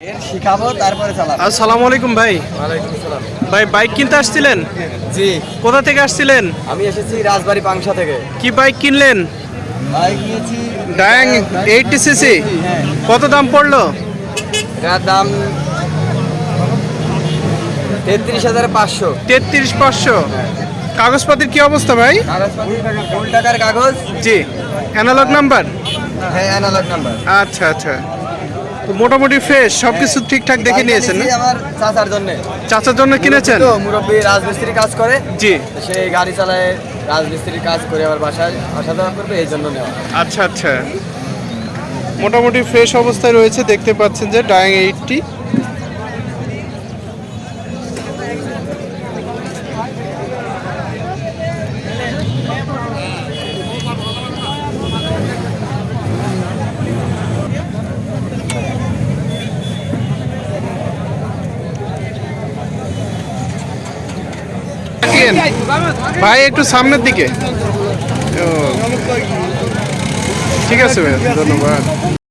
এর শিখাবো তারপরে চালাবো। আসসালামু আলাইকুম ভাই। ওয়ালাইকুম সালাম। ভাই বাইক কিনতে আসছিলেন? জি। কোথা থেকে আসছিলেন? আমি এসেছি রাজবাড়ি পাংশা থেকে। কি বাইক কিনলেন? বাইক নিয়েছি ডায়াং এইটটি সিসি হ্যাঁ। কত দাম পড়ল? এটার দাম তেত্রিশ হাজার পাঁচশো। তেত্রিশ পাঁচশো। কাগজপাতির কি অবস্থা ভাই? টাকার কাগজ। জি। অ্যানালগ নাম্বার হ্যাঁ অ্যানালগ নাম্বার আচ্ছা আচ্ছা। মোটামুটি ফ্রেশ সবকিছু ঠিকঠাক দেখে নিয়েছেন না? আমার চাচার জন্য? চাচার জন্য কিনেছেন? তো মুরব্বী রাজমিস্ত্রি কাজ করে। জি। সে গাড়ি চালায় রাজমিস্ত্রির কাজ করে আবার বাসায় আসা যাওয়া করবে এই জন্য নেওয়া। আচ্ছা আচ্ছা। মোটামুটি ফ্রেশ অবস্থায় রয়েছে দেখতে পাচ্ছেন যে ডায়াং এইটটি ভাই একটু সামনের দিকে। ঠিক আছে ভাই ধন্যবাদ।